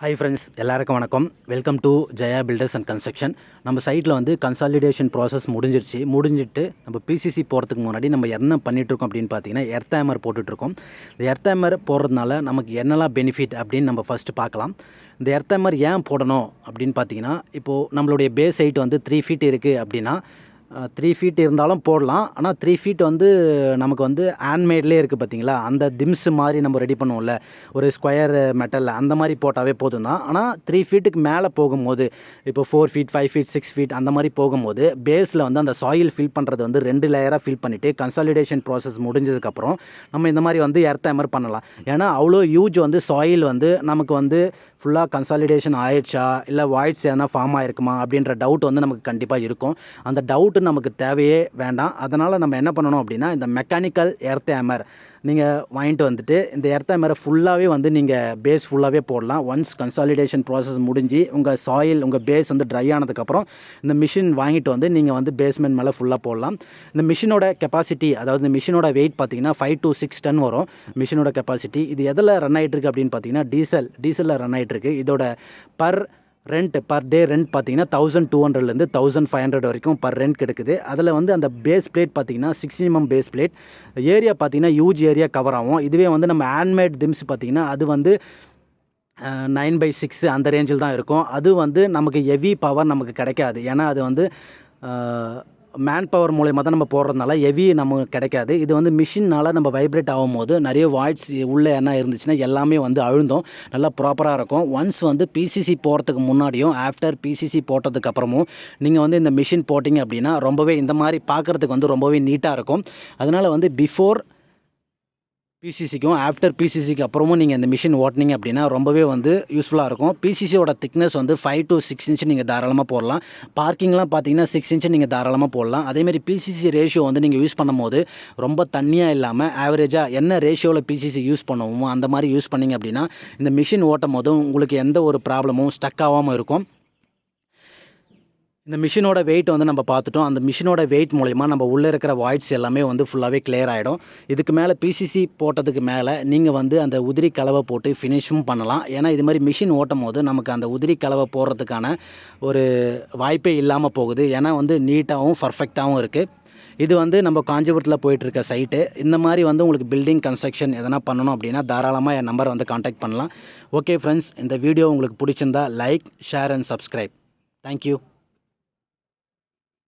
Hi friends எல்லாருக்கும் வணக்கம். Welcome to Jaya builders and construction நம்ம சைட்டில் வந்து கன்சாலிடேஷன் ப்ராசஸ் முடிஞ்சிருச்சு. முடிஞ்சிட்டு நம்ம பிசிசி போகிறதுக்கு முன்னாடி நம்ம என்ன பண்ணிகிட்ருக்கோம் அப்படின்னு பார்த்தீங்கன்னா எர்த்தாமர் போட்டுட்ருக்கோம் இந்த எர்த்தாமர் போடுறதுனால நமக்கு என்னெல்லாம் பெனிஃபிட் அப்படின்னு நம்ம ஃபஸ்ட்டு பார்க்கலாம். இந்த எர்த்தாமர் ஏன் போடணும் அப்படின்னு பார்த்தீங்கன்னா இப்போது நம்மளுடைய பேஸ் ஹைட் வந்து த்ரீ ஃபீட் இருக்குது அப்படின்னா த்ரீ ஃபீட் இருந்தாலும் போடலாம். ஆனால் த்ரீ ஃபீட் வந்து நமக்கு வந்து ஹேண்ட்மேட்லேயே இருக்குது பார்த்தீங்களா அந்த திம்ஸ் மாதிரி நம்ம ரெடி பண்ணுவோம்ல. ஒரு ஸ்கொயர் மெட்டலில் அந்த மாதிரி போட்டாவே போதும் தான் ஆனால் த்ரீ ஃபீட்டுக்கு மேலே போகும்போது இப்போ four feet five feet six feet அந்த மாதிரி போகும்போது பேஸில் வந்து அந்த சாயில் ஃபில் பண்ணுறது வந்து ரெண்டு லேயராக ஃபில் பண்ணிவிட்டு கன்சாலிடேஷன் ப்ராசஸ் முடிஞ்சதுக்கப்புறம் நம்ம இந்த மாதிரி வந்து எர்த்தமர் பண்ணலாம். ஏன்னா அவ்வளோ யூஜ் வந்து சாயில் வந்து நமக்கு வந்து ஃபுல்லாக கன்சாலிடேஷன் ஆயிடுச்சா? இல்லை வாய்ட்ஸ் எதனா ஃபார்ம் ஆயிருக்குமா? அப்படின்ற டவுட் வந்து நமக்கு கண்டிப்பாக இருக்கும். அந்த டவுட்டு நமக்கு தேவையே வேண்டாம். அதனால் நம்ம என்ன பண்ணணும் அப்படின்னா இந்த மெக்கானிக்கல் எர்த் ஹேமர் நீங்கள் வாங்கிட்டு வந்துட்டு இந்த எர்த் மேலே ஃபுல்லாகவே வந்து நீங்கள் பேஸ் ஃபுல்லாகவே போடலாம். ஒன்ஸ் கன்சாலிடேஷன் ப்ராசஸ் முடிஞ்சு உங்கள் சாயில் உங்கள் பேஸ் வந்து ட்ரை ஆனதுக்கப்புறம் இந்த மிஷின் வாங்கிட்டு வந்து நீங்கள் வந்து பேஸ்மெண்ட் மேலே ஃபுல்லாக போடலாம். இந்த மிஷினோட கெப்பாசிட்டி அதாவது இந்த மிஷினோட வெயிட் பார்த்தீங்கன்னா ஃபைவ் டு சிக்ஸ் டன் வரும். மிஷினோட கெப்பாசிட்டி இது எதில் ரன் ஆகிட்டுருக்கு அப்படின்னு பார்த்தீங்கன்னா டீசல் டீசலில் ரன் ஆகிட்டுருக்கு இதோட per rent per day rent பார்த்தீங்கன்னா தௌசண்ட் டூ ஹண்ட்ரட்லேருந்து தௌசண்ட் ஃபைவ் ஹண்ட்ரட் வரைக்கும் பர் ரெண்ட் கிடைக்குது. அதில் வந்து அந்த பேஸ் பிளேட் பார்த்தீங்கன்னா six MM base plate area பார்த்தீங்கன்னா யூஜ் ஏரியா கவர் ஆகும். இதுவே வந்து நம்ம ஹேண்ட்மேட் திம்ஸ் பார்த்தீங்கன்னா அது வந்து நைன் பை சிக்ஸ் அந்த ரேஞ்சில் தான் இருக்கும். அது வந்து நமக்கு ஹெவி பவர் நமக்கு கிடைக்காது. ஏன்னா அது வந்து மேன் பவர் மூலயமா தான் நம்ம போடுறதுனால ஹெவி நமக்கு கிடைக்காது. இது வந்து மிஷினால் நம்ம வைப்ரேட் ஆகும்போது நிறைய வாய்ட்ஸ் உள்ளே என்ன இருந்துச்சுன்னா எல்லாமே வந்து அழுந்தோம். நல்லா ப்ராப்பராக இருக்கும். ஒன்ஸ் வந்து பிசிசி போகிறதுக்கு முன்னாடியும் ஆஃப்டர் பிசிசி போட்டதுக்கப்புறமும் நீங்கள் வந்து இந்த மிஷின் போட்டிங்க அப்படின்னா ரொம்பவே இந்த மாதிரி பார்க்குறதுக்கு வந்து ரொம்பவே நீட்டாக இருக்கும். அதனால் வந்து பிஃபோர் பிசிசிக்கும் ஆஃப்டர் பிசிசிக்கு அப்புறமும் நீங்கள் இந்த மிஷின் ஓட்டினீங்க அப்படின்னா ரொம்பவே வந்து யூஸ்ஃபுல்லாக இருக்கும். பிசிசியோட திக்னஸ் வந்து ஃபைவ் டு சிக்ஸ் இன்ச் நீங்கள் தாராளமாக போடலாம். பார்க்கிங்லாம் பார்த்தீங்கன்னா சிக்ஸ் இன்ச்சு நீங்கள் தாராளமாக போடலாம். அதேமாதிரி பிசிசி ரேஷியோ வந்து நீங்கள் யூஸ் பண்ணும்போது ரொம்ப தண்ணியாக இல்லாமல் ஆவரேஜாக என்ன ரேஷியோவில் பிசிசி யூஸ் பண்ணுவோமோ அந்த மாதிரி யூஸ் பண்ணிங்க அப்படின்னா இந்த மிஷின் ஓட்டும் போதும் உங்களுக்கு எந்த ஒரு ப்ராப்ளமும் ஸ்டக் ஆகாமல் இருக்கும். இந்த மிஷினோட வெயிட் வந்து நம்ம பார்த்துட்டோம். அந்த மிஷினோட வெயிட் மூலிமா நம்ம உள்ளே இருக்கிற வாய்ட்ஸ் எல்லாமே வந்து ஃபுல்லாகவே கிளியர் ஆகிடும் இதுக்கு மேலே பிசிசி போட்டதுக்கு மேலே நீங்கள் வந்து அந்த உதிரி கலவை போட்டு ஃபினிஷும் பண்ணலாம். ஏன்னா இது மாதிரி மிஷின் ஓட்டும் போது நமக்கு அந்த உதிரி கலவை போடுறதுக்கான ஒரு வாய்ப்பே இல்லாமல் போகுது. ஏன்னா வந்து நீட்டாகவும் பர்ஃபெக்டாகவும் இருக்குது இது வந்து நம்ம காஞ்சிபுரத்தில் போயிட்டுருக்க சைட்டு இந்த மாதிரி வந்து உங்களுக்கு பில்டிங் கன்ஸ்ட்ரக்ஷன் எதனா பண்ணணும் அப்படின்னா தாராளமாக என் நம்பரை வந்து காண்டாக்ட் பண்ணலாம். ஓகே ஃப்ரெண்ட்ஸ் இந்த வீடியோ உங்களுக்கு பிடிச்சிருந்தா like share and subscribe thank you